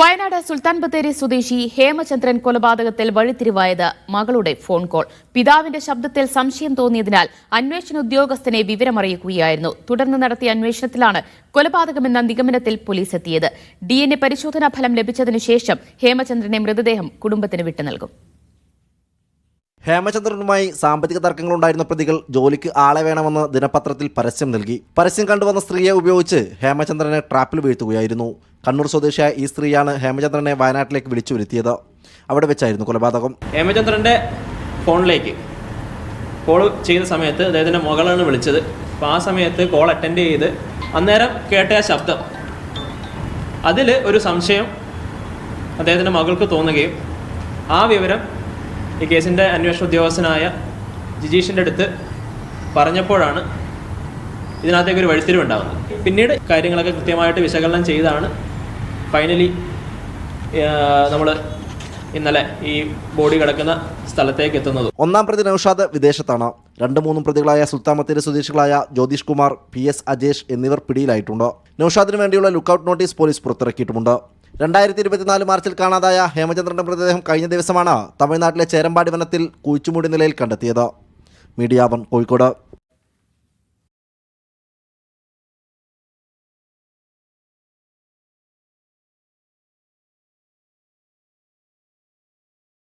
വയനാട് സുൽത്താൻ ബത്തേരി സ്വദേശി ഹേമചന്ദ്രൻ കൊലപാതകത്തിൽ വഴിത്തിരിവായത് മകളുടെ ഫോൺ കോൾ. പിതാവിന്റെ ശബ്ദത്തിൽ സംശയം തോന്നിയതിനാൽ അന്വേഷണ ഉദ്യോഗസ്ഥനെ വിവരമറിയിക്കുകയായിരുന്നു. തുടർന്ന് നടത്തിയ അന്വേഷണത്തിലാണ് കൊലപാതകമെന്ന നിഗമനത്തിൽ പോലീസ് എത്തിയത്. ഡി പരിശോധനാ ഫലം ലഭിച്ചതിനു ശേഷം ഹേമചന്ദ്രനെ മൃതദേഹം കുടുംബത്തിന് വിട്ടു നൽകും ഹേമചന്ദ്രനുമായി സാമ്പത്തിക തർക്കങ്ങളുണ്ടായിരുന്ന പ്രതികൾ ജോലിക്ക് ആളെ വേണമെന്ന് ദിനപത്രത്തിൽ പരസ്യം നൽകി. പരസ്യം കണ്ടുവന്ന സ്ത്രീയെ ഉപയോഗിച്ച് ഹേമചന്ദ്രനെ ട്രാപ്പിൽ വീഴ്ത്തുകയായിരുന്നു. കണ്ണൂർ സ്വദേശിയായ ഈ സ്ത്രീയാണ് ഹേമചന്ദ്രനെ വയനാട്ടിലേക്ക് വിളിച്ചു വരുത്തിയത് അവിടെ വെച്ചായിരുന്നു കൊലപാതകം. ഹേമചന്ദ്രന്റെ ഫോണിലേക്ക് കോൾ ചെയ്ത സമയത്ത് അദ്ദേഹത്തിന്റെ മകളാണ് വിളിച്ചത്. അപ്പോൾ ആ സമയത്ത് കോൾ അറ്റൻഡ് ചെയ്ത് അന്നേരം കേട്ട ആ ശബ്ദം. അതിൽ ഒരു സംശയം അദ്ദേഹത്തിന്റെ മകൾക്ക് തോന്നുകയും ആ വിവരം ഈ കേസിന്റെ അന്വേഷണ ഉദ്യോഗസ്ഥനായ ജിജീഷിന്റെ അടുത്ത് പറഞ്ഞപ്പോഴാണ് ഇതിനകത്തേക്ക് ഒരു വഴിത്തിരിവുണ്ടാകുന്നത് പിന്നീട് കാര്യങ്ങളൊക്കെ കൃത്യമായിട്ട് വിശകലനം ചെയ്താണ്. ഫൈനലി നമ്മൾ ഇന്നലെ ഈ ബോഡി കിടക്കുന്ന സ്ഥലത്തേക്ക് എത്തുന്നത്. ഒന്നാം പ്രതി നൌഷാദ് വിദേശത്താണ്. രണ്ട് മൂന്നും പ്രതികളായ സുൽത്താൻ ബത്തേരി സ്വദേശികളായ ജ്യോതിഷ് കുമാർ പി എസ് അജേഷ് എന്നിവർ പിടിയിലായിട്ടുണ്ട്. നൌഷാദിന് വേണ്ടിയുള്ള ലുക്കൌട്ട് നോട്ടീസ് പോലീസ് പുറത്തിറക്കിയിട്ടുമുണ്ട്. രണ്ടായിരത്തി ഇരുപത്തിനാല് മാർച്ചിൽ കാണാതായ ഹേമചന്ദ്രന്റെ മൃതദേഹം കഴിഞ്ഞ ദിവസമാണ് തമിഴ്നാട്ടിലെ ചേരമ്പാടി വനത്തിൽ കുഴിച്ചുമൂടി നിലയിൽ കണ്ടെത്തിയത്. Media One Kozhikode.